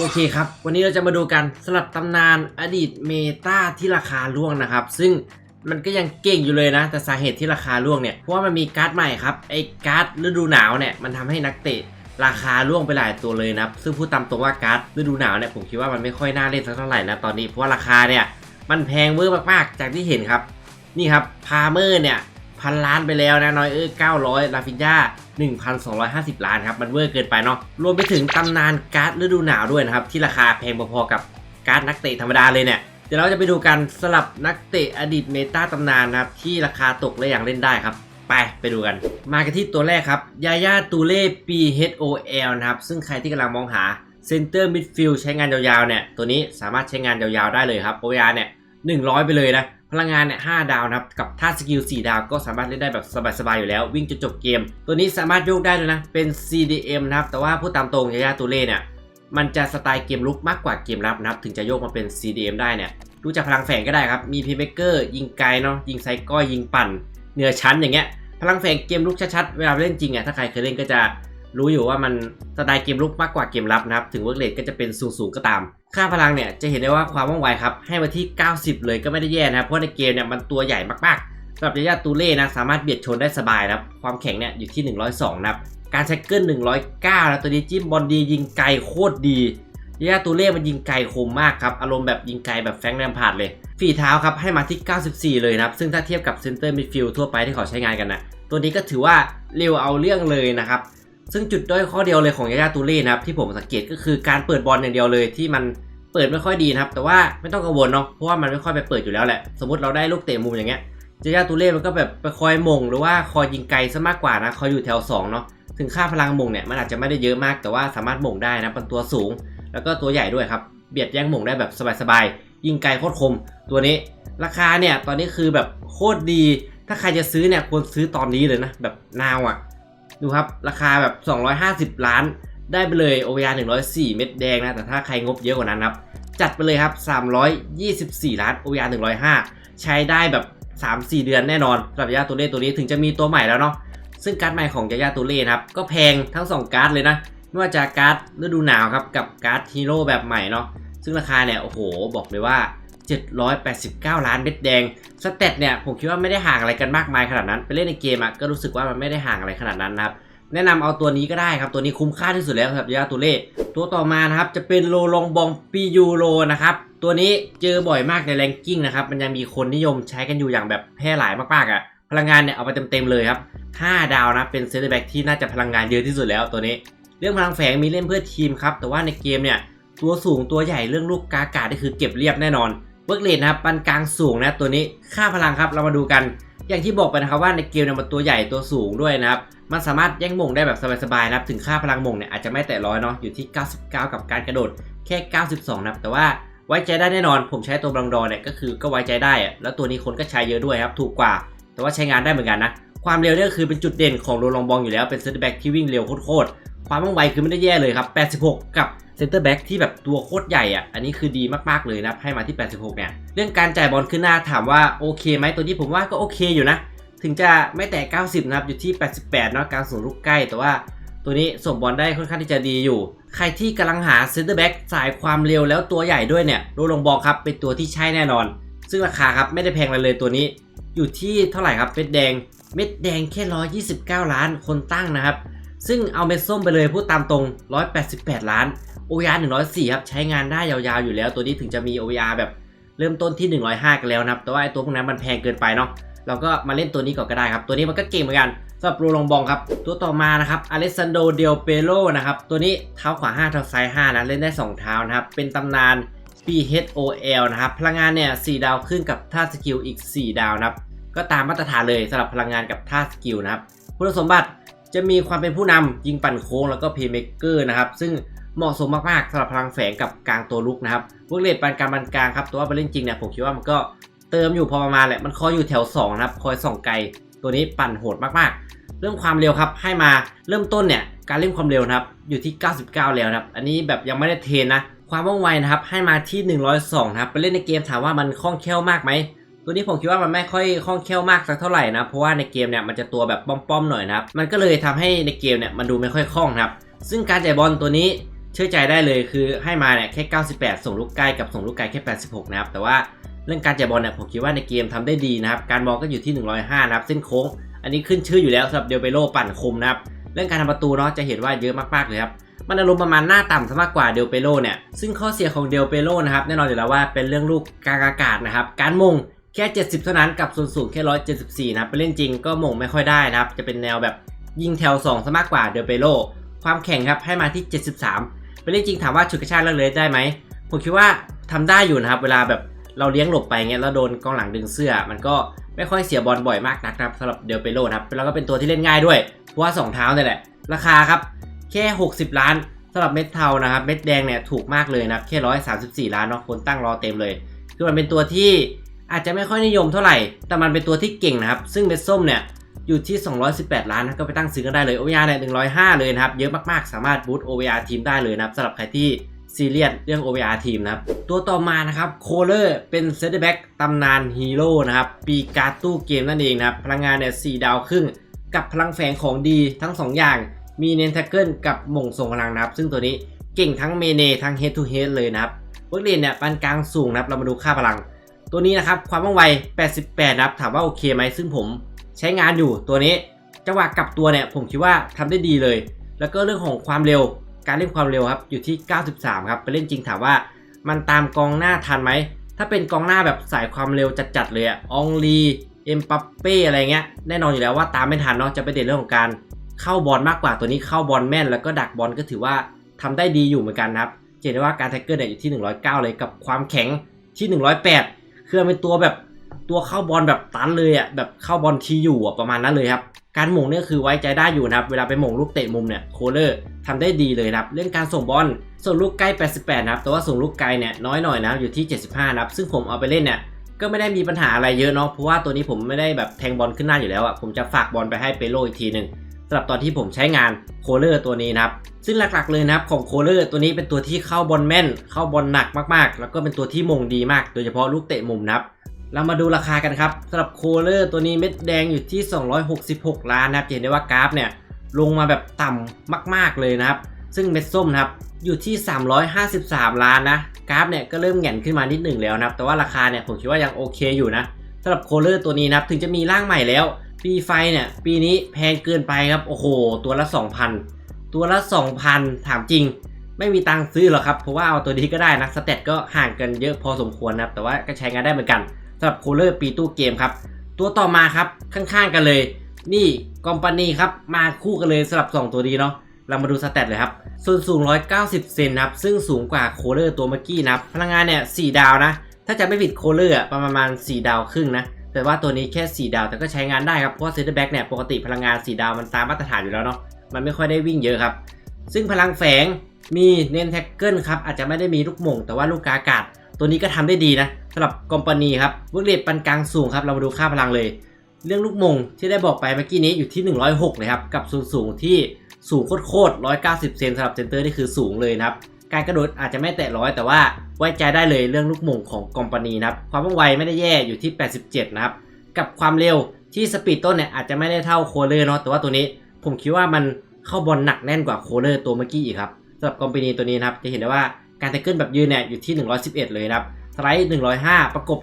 โอเคครับ วันนี้เราจะมาดูกันสลับตำนานอดีตเมตาที่ราคาร่วงนะครับ ซึ่งมันก็ยังเก่งอยู่เลยนะ แต่สาเหตุที่ราคาร่วงเนี่ย เพราะว่ามันมีการ์ดใหม่ครับ ไอ้การ์ดฤดูหนาวเนี่ย มันทำให้นักเตะราคาร่วงไปหลายตัวเลยนะครับซึ่งพูดตามตรงว่าการ์ดฤดูหนาวเนี่ย ผมคิดว่ามันไม่ค่อยน่าเล่นสักเท่าไหร่นะตอนนี้ เพราะว่าราคาเนี่ย มันแพงเวอร์มากๆ จากที่เห็นครับ นี่ครับ พาเมอร์เนี่ย พันล้านไปแล้วนะน้อยเออ900 ลาฟินยา1,250 ล้านครับ มันเวอร์เกินไปเนาะรวมไปถึงตำนานการ์ดฤดูหนาวด้วยนะครับ ที่ราคาแพงพอๆกับการ์ดนักเตะธรรมดาเลยเนี่ยเดี๋ยวเราจะไปดูกันสลับนักเตะอดีตเมตาตำนานนะครับที่ราคาตกและยังเล่นได้ครับไปไปดูกัน มากันที่ตัวแรกครับยาย่าตูเล่ PHOL นะครับ ซึ่งใครที่กำลังมองหาเซนเตอร์มิดฟิลด์ใช้งานยาวๆเนี่ย ตัวนี้สามารถใช้งานยาวๆได้เลยครับโอยาเนี่ย100 ไปเลยนะ พลังงานเนี่ย5ดาวนะครับกับท่าสกิล4ดาวก็สามารถเล่นได้แบบสบายๆอยู่แล้ว วิ่งจนจบเกม ตัวนี้สามารถโยกได้ด้วยนะ เป็น CDM นะครับ แต่ว่าพูดตามตรงยาย่าตูเล่เนี่ยมันจะสไตล์เกมลุกมากกว่าเกมรับนะครับ ถึงจะโยกมาเป็น CDM ได้เนี่ยดูจากพลังแฝงก็ได้ครับ มีพีเมเกอร์ยิงไกลเนาะยิงไซก้อยยิงปั่นเหนือชั้นอย่างเงี้ยพลังแฝงเกมลุกชัดๆเวลาเล่นจริงอะถ้าใครเคยเล่นก็จะ รู้อยู่ว่ามันสไตล์เกมลุกมากกว่าเกมรับนะครับ ถึงเวิร์กเลทก็จะเป็นสูงๆก็ตาม ค่าพลังเนี่ยจะเห็นได้ว่าความว่องไวครับ ให้มาที่ 90 เลยก็ไม่ได้แย่นะครับ เพราะในเกมเนี่ยมันตัวใหญ่มากๆสำหรับยายาตูเล่นะสามารถเบียดชนได้สบายนะครับ ความแข็งเนี่ยอยู่ที่ 102 นะครับ การแท็กเกิล109นะตัวนี้จิ้มบอลดียิงไกลโคตรดียายาตูเล่มันยิงไกลคมมากครับอารมณ์แบบยิงไกลแบบแฟงแรมพาดเลย ฝีเท้าครับให้มาที่ 94 เลยนะครับซึ่งถ้าเทียบกับเซนเตอร์มิดฟิลด์ทั่วไปที่เขาใช้งานกันนะตัวนี้ก็ถือว่าเร็วเอาเรื่องเลยนะครับ ซึ่งจุดด้อยข้อเดียวเลยของยายาตูเล่นะครับที่ผมสังเกตก็คือการเปิดบอลอย่างเดียวเลยที่มันเปิดไม่ค่อยดีนะครับ แต่ว่าไม่ต้องกังวลเนาะเพราะว่ามันไม่ค่อยไปเปิดอยู่แล้วแหละ สมมติเราได้ลูกเตะมุมอย่างเงี้ยยายาตูเล่มันก็แบบไปคอยมง หรือว่าคอยยิงไกลซะมากกว่านะคอยอยู่แถว2เนาะถึงค่าพลังมงเนี่ยมันอาจจะไม่ได้เยอะมากแต่ว่าสามารถมงได้นะเป็นตัวสูง แล้วก็ตัวใหญ่ด้วยครับเบียดแย่งมงได้แบบสบายๆยิงไกลโคตรคม ตัวนี้ราคาเนี่ยตอนนี้คือแบบโคตรดี ถ้าใครจะซื้อเนี่ยควรซื้อตอนนี้เลยนะแบบนาวอะ ดูครับ ราคาแบบ 250 ล้าน ได้ไปเลย OVR 104 เม็ดแดงนะ แต่ถ้าใครงบเยอะกว่านั้นครับ จัดไปเลยครับ 324 ล้าน OVR 105 ใช้ได้แบบ 3-4 เดือนแน่นอนสำหรับยาตัวเล่ตัวนี้ถึงจะมีตัวใหม่แล้วเนาะซึ่งการ์ดใหม่ของยาย่าตัวเล่นะครับ ก็แพงทั้ง 2 การ์ดเลยนะไม่ว่าจะการ์ดฤดูหนาวครับกับการ์ดฮีโร่แบบใหม่เนาะซึ่งราคาเนี่ยโอ้โหบอกเลยว่า 789 ล้านเม็ดแดง สเตตเนี่ยผมคิดว่าไม่ได้ห่างอะไรกันมากมายขนาดนั้น ไปเล่นในเกมอะก็รู้สึกว่ามันไม่ได้ห่างอะไรขนาดนั้นนะครับ แนะนำเอาตัวนี้ก็ได้ครับ ตัวนี้คุ้มค่าที่สุดแล้วสำหรับยาตัวเล่ตัวต่อมานะครับจะเป็นโลลองบองปียูโรนะครับตัวนี้เจอบ่อยมากในแรงกิ้งนะครับมันยังมีคนนิยมใช้กันอยู่อย่างแบบแพร่หลายมากๆอะ่ะพลังงานเนี่ยเอาไปเต็มๆเลยครับ5ดาวนะเป็นเซตแบ็กที่น่าจะพลังงานเยอะที่สุดแล้วตัวนี้ เรื่องพลังแฝงมีเล่นเพื่อทีมครับแต่ว่าในเกมเนี่ยตัวสูงตัวใหญ่เรื่องลูกกากาได้คือเก็บเรียบแน่นอน เวิร์กเลนนะครับปานกลางสูงนะตัวนี้ค่าพลังครับเรามาดูกัน อย่างที่บอกไปนะครับว่าในเกมเนี่ยมันตัวใหญ่ตัวสูงด้วยนะครับมันสามารถแย่งมงได้แบบสบายๆนะครับถึงค่าพลังมงเนี่ยอาจจะไม่แต่ร้อยเนาะอยู่ที่ 99 กับการกระโดดแค่ 92นะครับแต่ว่าไว้ใจได้แน่นอน ผมใช้ตัวบลังดอเนี่ยก็คือก็ไว้ใจได้อะแล้วตัวนี้คนก็ใช้เยอะด้วยครับถูกกว่า แต่ว่าใช้งานได้เหมือนกันนะความเร็วเนี่ยคือเป็นจุดเด่นของโรลองบองอยู่แล้วเป็นเซตอร์แบ็กที่วิ่งเร็วโคตรความว่องไวคือไม่ได้แย่เลยครับ86 กับ เซนเตอร์แบ็กที่แบบตัวโคตรใหญ่อะ อันนี้คือดีมากๆเลยนะให้มาที่ 86 เนี่ย เรื่องการจ่ายบอลขึ้นหน้าถามว่าโอเคไหมตัวนี้ผมว่าก็โอเคอยู่นะ ถึงจะไม่แต่ 90 นะครับ อยู่ที่ 88 เนาะกางสูงลูกใกล้ แต่ว่าตัวนี้ส่งบอลได้ค่อนข้างที่จะดีอยู่ ใครที่กำลังหาเซนเตอร์แบ็กสายความเร็วแล้วตัวใหญ่ด้วยเนี่ยโรลงบอลครับเป็นตัวที่ใช่แน่นอน ซึ่งราคาครับไม่ได้แพงเลยตัวนี้ อยู่ที่เท่าไหร่ครับเม็ดแดง เม็ดแดงแค่ 129 ล้านคนตั้งนะครับ ซึ่งเอาเม็ดส้มไปเลยพูดตามตรง 188 ล้าน OVR 104 ครับ ใช้งานได้ยาวๆอยู่แล้ว ตัวนี้ถึงจะมี OVR แบบเริ่มต้นที่ 105 กันแล้วนะครับ แต่ว่าไอ้ตัวพวกนั้นมันแพงเกินไปเนาะเราก็มาเล่นตัวนี้ก่อนก็ได้ครับ ตัวนี้มันก็เก่งเหมือนกันสำหรับโรลองบองครับ ตัวต่อมานะครับอเลสซานโดเดลเปโลนะครับ ตัวนี้เท้าขวา 5 เท้าซ้าย 5 นะ เล่นได้ 2 เท้านะครับ เป็นตำนาน PHOL นะครับ พลังงานเนี่ย 4 ดาวขึ้นกับท่าสกิลอีก 4 ดาวนะครับ ก็ตามมาตรฐานเลยสำหรับพลังงานกับท่าสกิลนะครับ คุณสมบัติ จะมีความเป็นผู้นำยิงปั่นโค้งแล้วก็เพย์เม k เกอร์นะครับ ซึ่งเหมาะสมมากๆสำหรับพลังแฝงกับกลางตัวลุกนะครับพวกเลดปานกลางปานกลางครับแต่ว่าไปเล่นจริงเนี่ยผมคิดว่ามันก็เติมอยู่พอประมาณแหละมันคอยอยู่แถว2นะครับคอยส่องไกลตัวนี้ปั่นโหดมากๆ เรื่องความเร็วครับให้มาเริ่มต้นเนี่ยการเล่นความเร็วนะครับอยู่ที่ 99 แล้วนะครับอันนี้แบบยังไม่ได้เทนนะความว่องไวนะครับให้มาที่ 102นะครับไปเล่นในเกมถามว่ามันคล่องแคล่วมากไหม ตัวนี้ผมคิดว่ามันไม่ค่อยคล่องแคล่วมากสักเท่าไหร่นะ เพราะว่าในเกมเนี่ยมันจะตัวแบบป้อมๆหน่อยนะครับ มันก็เลยทำให้ในเกมเนี่ยมันดูไม่ค่อยคล่องครับ ซึ่งการจ่ายบอลตัวนี้เชื่อใจได้เลยคือให้มาเนี่ยแค่ 98 ส่งลูกไกลกับส่งลูกไกลแค่ 86 นะครับ แต่ว่าเรื่องการจ่ายบอลเนี่ยผมคิดว่าในเกมทำได้ดีนะครับ การมองก็อยู่ที่ 105 นะครับ เส้นโค้ง อันนี้ขึ้นชื่ออยู่แล้วสำหรับเดลเปโลปั่นคมนะครับ เรื่องการทำประตูเนาะจะเห็นว่าเยอะมากๆเลยครับมันอารมณ์ประมาณหน้าต่ำซะมากกว่าเดลเปโลเนี่ย ซึ่งข้อเสียของเดลเปโลนะครับแน่นอนอยู่แล้วว่าเป็นเรื่องลูกกลางอากาศนะครับ การมง แค่ 70 เท่านั้นกับส่วนสูงแค่ 174 นะครับไปเล่นจริงก็มงไม่ค่อยได้นะครับ จะเป็นแนวแบบยิงแถว2ซะมากกว่าเดลเปโลความแข็งครับให้มาที่ 73 ไปเล่นจริงถามว่าฉุดกระชากเลิกเลยได้ไหมผมคิดว่าทำได้อยู่นะครับ เวลาแบบเราเลี้ยงหลบไปเงี้ยแล้วโดนกองหลังดึงเสื้อ มันก็ไม่ค่อยเสียบอลบ่อยมากนักนะครับสำหรับเดลเปโลครับแล้วก็เป็นตัวที่เล่นง่ายด้วยเพราะว่า 2 เท้าเนี่ยแหละ ราคาครับแค่ 60 ล้านสำหรับเม็ดเทานะครับเม็ดแดงเนี่ยถูกมากเลยนะครับแค่134 ล้านเนาะคนตั้งรอเต็มเลย คือมันเป็นตัวที่ อาจจะไม่ค่อยนิยมเท่าไหร่ แต่มันเป็นตัวที่เก่งนะครับ ซึ่งเม็ดส้มเนี่ยอยู่ที่ 218 ล้านนะก็ไปตั้งซื้อกันได้เลย OVR เนี่ย105 เลยนะครับ เยอะมากๆ สามารถบูต OVR ทีมได้เลยนะครับสำหรับใครที่ซีเรียสเรื่อง OVR ทีมนะครับ ตัวต่อมานะครับโคเลอร์เป็นเซตแบ็กตำนานฮีโร่นะครับ ปีการ์ตู้เกมนั่นเองนะครับ พลังงานเนี่ย4ดาวครึ่ง กับพลังแฝงของดีทั้ง 2 อย่าง มีเนนแท็กเกิลกับหม่งส่งพลังนะครับ ซึ่งตัวนี้เก่งทั้งเมเนทั้งเฮดทูเฮดเลยนะครับเวิร์กเรนเนี่ยปานกลางสูงนะครับเรามาดูค่าพลัง ตัวนี้นะครับความว่องไว 88นะครับถามว่าโอเคไหมซึ่งผมใช้งานอยู่ตัวนี้จังหวะกลับตัวเนี่ยผมคิดว่าทำได้ดีเลย แล้วก็เรื่องของความเร็วการเล่นความเร็วครับอยู่ที่ 93 ครับไปเล่นจริงถามว่ามันตามกองหน้าทันไหมถ้าเป็นกองหน้าแบบสายความเร็วจัดๆเลยอะองลีเอ็มปัปเป้อะไรเงี้ยแน่นอนอยู่แล้วว่าตามไม่ทันเนาะจะไปเด่นเรื่องของการเข้าบอลมากกว่าตัวนี้เข้าบอลแม่น แล้วก็ดักบอลก็ถือว่าทำได้ดีอยู่เหมือนกันนะครับเห็นได้ว่าการแท็กเกอร์เนี่ยอยู่ที่ 109 เลยกับความแข็งที่ 108 คือมันเป็นตัวแบบตัวเข้าบอลแบบตันเลยอะแบบเข้าบอลทีอยู่อะประมาณนั้นเลยครับการหม่งเนี่ยคือไว้ใจได้อยู่นะครับ เวลาไปหม่งลูกเตะมุมเนี่ยโคเลอร์ทำได้ดีเลยครับ เรื่องการส่งบอลส่งลูกใกล้ 88 นะครับ แต่ว่าส่งลูกไกลเนี่ยน้อยหน่อยนะอยู่ที่ 75 นะครับ ซึ่งผมเอาไปเล่นเนี่ยก็ไม่ได้มีปัญหาอะไรเยอะเนาะเพราะว่าตัวนี้ผมไม่ได้แบบแทงบอลขึ้นหน้าอยู่แล้วอะผมจะฝากบอลไปให้เปโลอีกทีหนึ่งสำหรับตอนที่ผมใช้งานโคเลอร์ตัวนี้นะครับ ซึ่งหลักๆเลยนะครับของโคเลอร์ตัวนี้เป็นตัวที่เข้าบอลแม่น เข้าบอลหนักมากๆ แล้วก็เป็นตัวที่มงดีมาก โดยเฉพาะลูกเตะมุมนะครับเรามาดูราคากันครับสำหรับโคเลอร์ตัวนี้เม็ดแดงอยู่ที่ 266 ล้านนะครับจะเห็นได้ว่ากราฟเนี่ยลงมาแบบต่ำมาก ๆเลยนะครับ ซึ่งเม็ดส้มนะครับอยู่ที่ 353 ล้านนะกราฟเนี่ยก็เริ่มแหง่นขึ้นมานิดหนึ่งแล้วนะครับแต่ว่าราคาเนี่ยผมคิดว่ายังโอเคอยู่นะสำหรับโคเลอร์ตัวนี้นะครับถึงจะมีร่างใหม่แล้วปีไฟเนี่ยปีนี้แพงเกินไปครับโอ้โห ตัวละ 2,000 ตัวละ 2,000 ถามจริง ไม่มีตังค์ซื้อหรอกครับ เพราะว่าเอาตัวนี้ก็ได้นะสเตตก็ห่างกันเยอะพอสมควรนะครับ แต่ว่าก็ใช้งานได้เหมือนกันสำหรับคูลเลอร์ปีตู้เกมครับ ตัวต่อมาครับข้างๆกันเลย นี่กอมปานีครับมาคู่กันเลยสำหรับ 2 ตัวนี้เนาะเรามาดูสเตตเลยครับ ส่วนสูง 190 เซนนะครับ ซึ่งสูงกว่าโคเลอร์ตัวเมื่อกี้นะครับ พลังงานเนี่ย 4 ดาวนะ ถ้าจะไม่ผิดโคเลอร์ประมาณ 4 ดาวครึ่งนะ แต่ว่าตัวนี้แค่ 4 ดาว แต่ก็ใช้งานได้ครับ เพราะว่าเซนเตอร์แบ็กเนี่ย ปกติพลังงาน 4 ดาวมันตามมาตรฐานอยู่แล้วเนาะ มันไม่ค่อยได้วิ่งเยอะครับ ซึ่งพลังแฝงมีเนนแท็กเกิลครับอาจจะไม่ได้มีลูกหม่งแต่ว่าลูกกาอากาศ ตัวนี้ก็ทำได้ดีนะสำหรับกอมปานีครับเวิร์กเรทปานกลางสูงครับเรามาดูค่าพลังเลย เรื่องลูกมงที่ได้บอกไปเมื่อกี้นี้อยู่ที่ 106เลยครับกับสูงสูงที่สูงโคตรๆ190 เซนสำหรับเซนเตอร์นี่คือสูงเลยนะครับการกระโดดอาจจะไม่แตะร้อยแต่ว่าไว้ใจได้เลยเรื่องลูกมงของกอมปานีนะครับความว่องไวไม่ได้แย่อยู่ที่ 87 นะครับกับความเร็วที่สปีดต้นเนี่ยอาจจะไม่ได้เท่าโคเลอร์เนาะแต่ว่าตัวนี้ ผมคิดว่ามันเข้าบอลหนักแน่นกว่าโคเลอร์ตัวเมื่อกี้อีกครับสำหรับคอมพานีตัวนี้นะครับจะเห็นได้ว่าการแท็กเกิลแบบยืนเนี่ยอยู่ที่ 111 เลยนะครับสไลด์105 ประกบ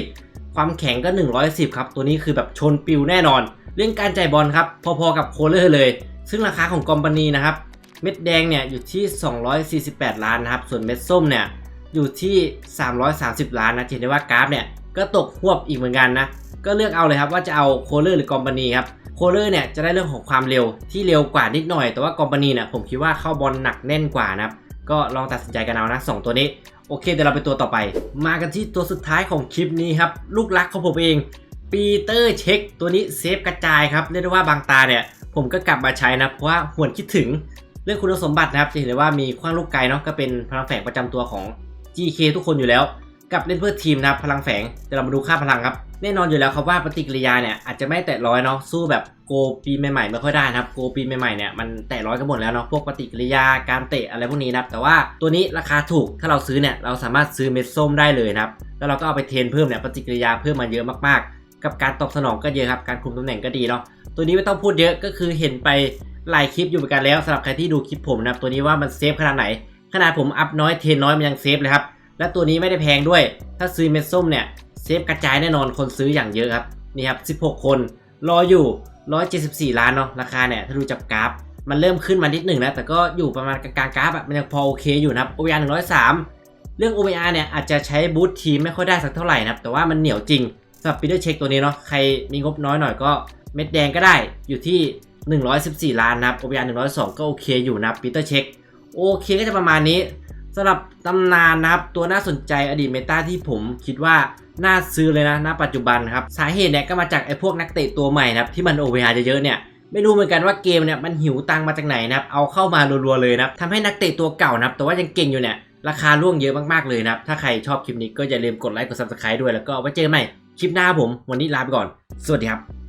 110 ความแข็งก็ 110 ครับ ตัวนี้คือแบบชนปิวแน่นอน เรื่องการจ่ายบอลครับ พอๆกับโคเลอร์เลย ซึ่งราคาของคอมพานีนะครับ เม็ดแดงเนี่ยอยู่ที่ 248 ล้านนะครับ ส่วนเม็ดส้มเนี่ยอยู่ที่ 330 ล้านนะจะเห็นได้ว่ากราฟเนี่ยก็ตกหวบอีกเหมือนกันนะ ก็เลือกเอาเลยครับว่าจะเอาโคเลอร์หรือกอมปานีครับ โคเลอร์เนี่ยจะได้เรื่องของความเร็วที่เร็วกว่านิดหน่อย แต่ว่ากอมปานีเนี่ยผมคิดว่าเข้าบอลหนักแน่นกว่านะครับก็ลองตัดสินใจกันเอานะสองตัวนี้โอเคเดี๋ยวเราไปตัวต่อไป มากันที่ตัวสุดท้ายของคลิปนี้ครับ ลูกรักของผมเองปีเตอร์เช็คตัวนี้เซฟกระจายครับ เรียกได้ว่าบางตาเนี่ย ผมก็กลับมาใช้นะ เพราะว่าหวนคิดถึงเรื่องคุณสมบัตินะครับ จะเห็นได้ว่ามีคว้างลูกไกลเนาะก็เป็นพลังแฝงประจำตัวของ GK ทุกคนอยู่แล้ว กับเล่นเพื่อทีมนะครับพลังแฝงเดี๋ยวเรามาดูค่าพลังครับ แน่นอนอยู่แล้วครับว่าปฏิกิริยาเนี่ยอาจจะไม่แตะร้อยเนาะสู้แบบโกปีใหม่ๆไม่ค่อยได้นะครับโกปีใหม่ๆเนี่ยมันแตะร้อยกันหมดแล้วเนาะพวกปฏิกิริยาการเตะอะไรพวกนี้นะครับแต่ว่าตัวนี้ราคาถูกถ้าเราซื้อเนี่ยเราสามารถซื้อเม็ดส้มได้เลยนะครับแล้วเราก็เอาไปเทรนเพิ่มเนี่ยปฏิกิริยาเพิ่มมาเยอะมากๆ กับการตอบสนองก็เยอะครับการคุมตำแหน่งก็ดีเนาะตัวนี้ไม่ต้องพูดเยอะก็คือเห็นไปหลายคลิปอยู่เหมือนกันแล้วสำหรับใครที่ดูคลิปผมนะครับตัวนี้ว่ามันเซฟขนาดไหนขนาดผมอัพน้อยเทรนน้อยมันยังเซฟเลยครับและตัวนี้ไม่ได้แพงด้วย ถ้าซื้อเม็ดส้มเนี่ย เซฟกระจายแน่นอนคนซื้ออย่างเยอะครับ นี่ครับ 16 คนรออยู่ 174 ล้านเนาะราคาเนี่ย ถ้าดูจากกราฟ มันเริ่มขึ้นมานิดหนึ่งนะแต่ก็อยู่ประมาณกลางๆกราฟอะมันยังพอโอเคอยู่นะครับ OVR 103 เรื่อง OVR เนี่ย อาจจะใช้บูททีมไม่ค่อยได้สักเท่าไหร่นะครับ แต่ว่ามันเหนียวจริงสำหรับปีเตอร์เช็คตัวนี้เนาะใครมีงบน้อยหน่อยก็เม็ดแดงก็ได้อยู่ที่ 114 ล้านนะครับ OVR 102 ก็โอเคอยู่นะปีเตอร์เช็คโอเคก็จะประมาณนี้สำหรับตำนานนะครับตัวน่าสนใจอดีตเมตาที่ผมคิดว่า น่าซื้อเลยนะณปัจจุบันครับ สาเหตุเนี่ยก็มาจากไอ้พวกนักเตะตัวใหม่นะครับที่มันโอเวอร์เยอะๆเนี่ยไม่รู้เหมือนกันว่าเกมเนี่ยมันหิวตังมาจากไหนนะครับเอาเข้ามารัวๆเลยนะครับทำให้นักเตะตัวเก่านะครับแต่ว่ายังเก่งอยู่เนี่ยราคาร่วงเยอะมากๆเลยนะครับถ้าใครชอบคลิปนี้ก็อย่าลืมกดไลค์กดซับสไคร b e ด้วยแล้วก็ไว้เจอกันใหม่คลิปหน้าผม วันนี้ลาไปก่อน สวัสดีครับ